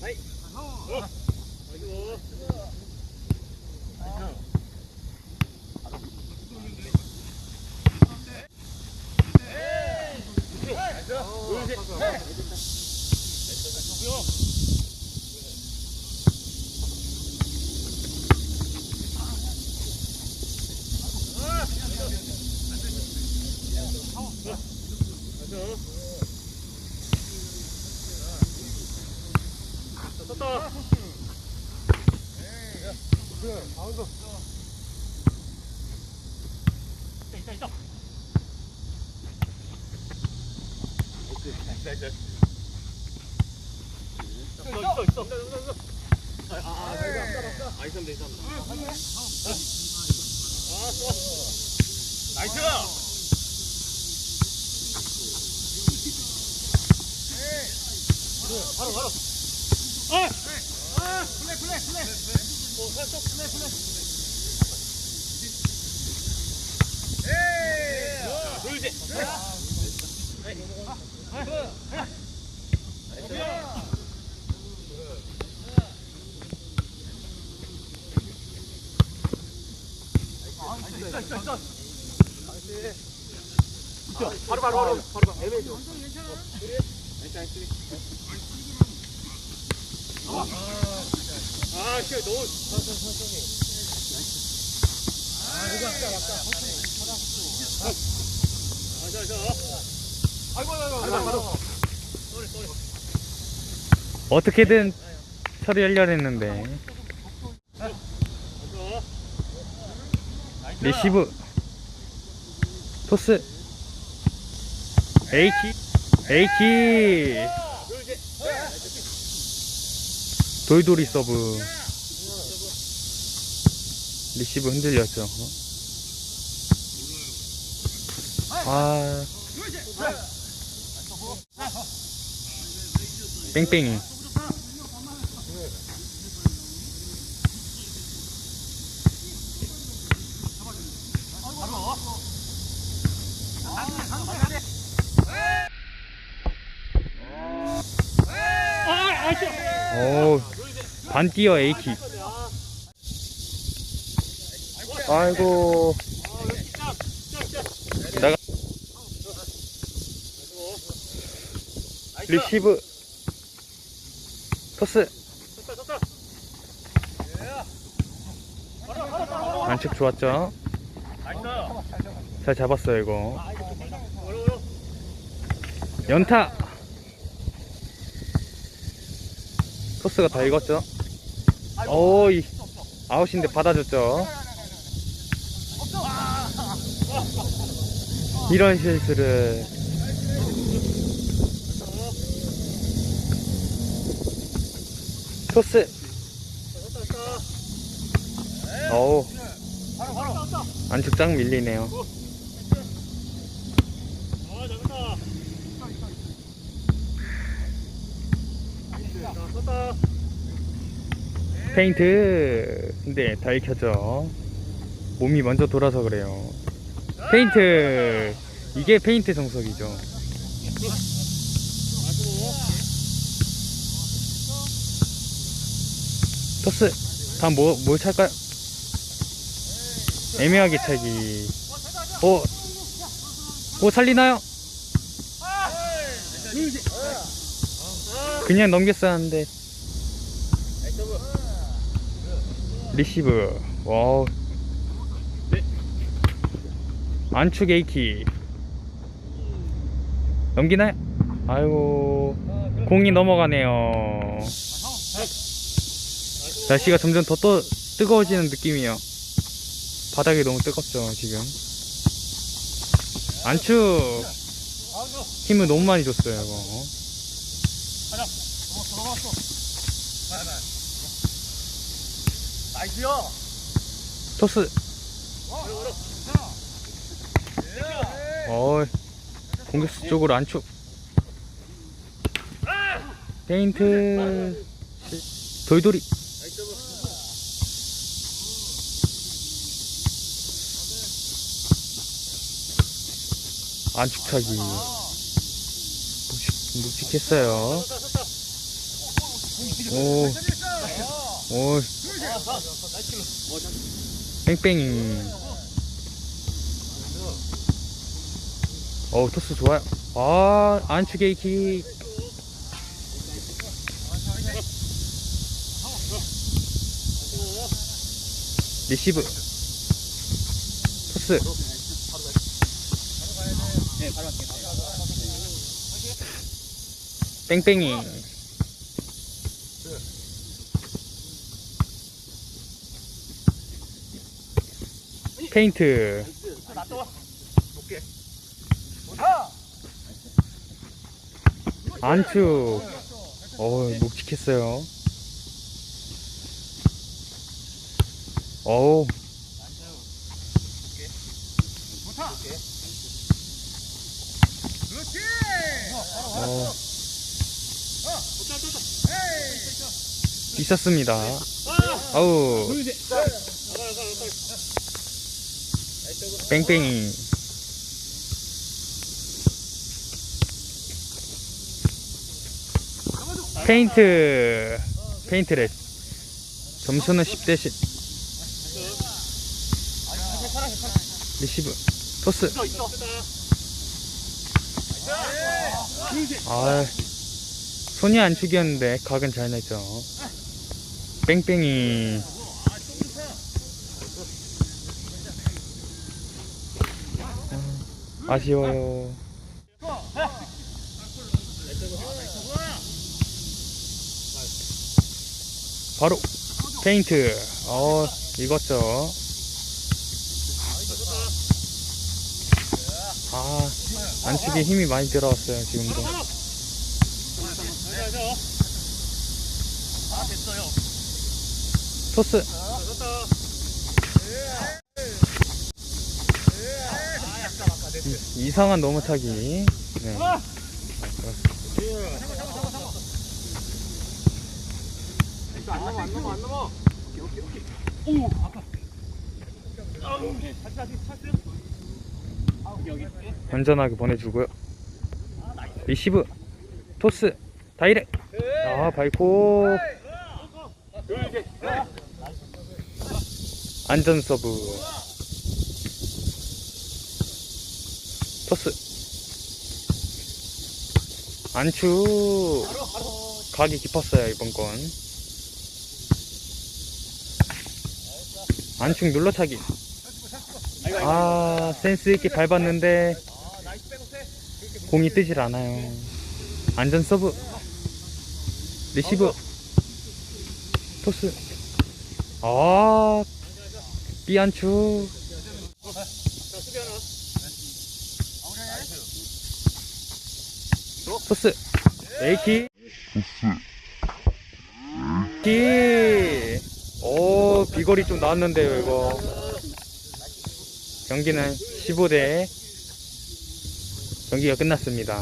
哎，好，好，好，好，好，好， 있다 있다. 있어 있어 있어. 아, 아, 아, 아, 있으면 있으면. 아, 좋아. 나이스. 바로 바로. 아! 아! 플레이 플레이 플레이. 뭐 셋. 바로 바로 바로 바로 애매해져. 아, 씨, 너무 천천히. 아, 누가 아까 맞다. 아, 자, 자. 아이고, 아이고, 아이고. 어떻게든 처리하려고 했는데 어. 리시브 토스 에이키 에이키 둘, 셋. 돌돌이 서브. 리시브 흔들렸죠. 아. 뺑뺑이. 오 반뛰어 에이키 아이고 나가 리시브 토스. 안측 좋았죠. 잘 잡았어요 이거. 연타 토스가 다 익었죠 오이 아웃인데 받아줬죠 이런 실수를 토스. 어우 짱 밀리네요 아. 페인트. 근데 다 익혔죠 몸이 먼저 돌아서 그래요. 페인트. 이게 페인트 정석이죠. 토스 다음 뭐, 뭘 찰까요? 애매하게 차기. 오, 오 살리나요? 그냥 넘겼어야 하는데 리시브. 와우. 네. 안축 A키. 넘기나요? 아이고. 공이 넘어가네요. 날씨가 점점 더또 뜨거워지는 느낌이에요. 바닥이 너무 뜨겁죠 지금. 안축 힘을 너무 많이 줬어요 이거 가자. 어, 들어갔어. 나이스요. 토스. 어 공격수 쪽으로 안축 페인트. 돌돌이. 안축차기. 묵직, 묵직했어요. 오, 오, 뺑뺑이. 어우, 토스 좋아요. 아, 안추게이 킥. 리시브. 토스. 뺑뺑이. 페인트. 안추. 어우, 묵직했어요. 어우. 어. 있었습니다. 아우. 뺑뺑이. 페인트. 페인트렛. 점수는 10대 10. 리시브. 토스. 아, 손이 안 죽였는데 각은 잘 냈죠. 뺑뺑이. 아, 아쉬워요. 바로 페인트. 어, 익었죠. 아, 안축에 힘이 많이 들어왔어요, 지금도. 토스. 이- 이상한 넘어차기. 네. 안전하게 보내주고요. 리시브, 토스, 다이렉. 아, 밟고. 안전 서브. 토스. 안추. 각이 깊었어요, 이번 건. 안축 눌러차기. 아, 센스있게 밟았는데, 공이 뜨질 않아요. 안전 서브. 리시브. 토스. 아, 삐안추. 토스. 에이키. 키. 오, 비거리 좀 나왔는데요, 이거. 경기는 15대 경기가 끝났습니다.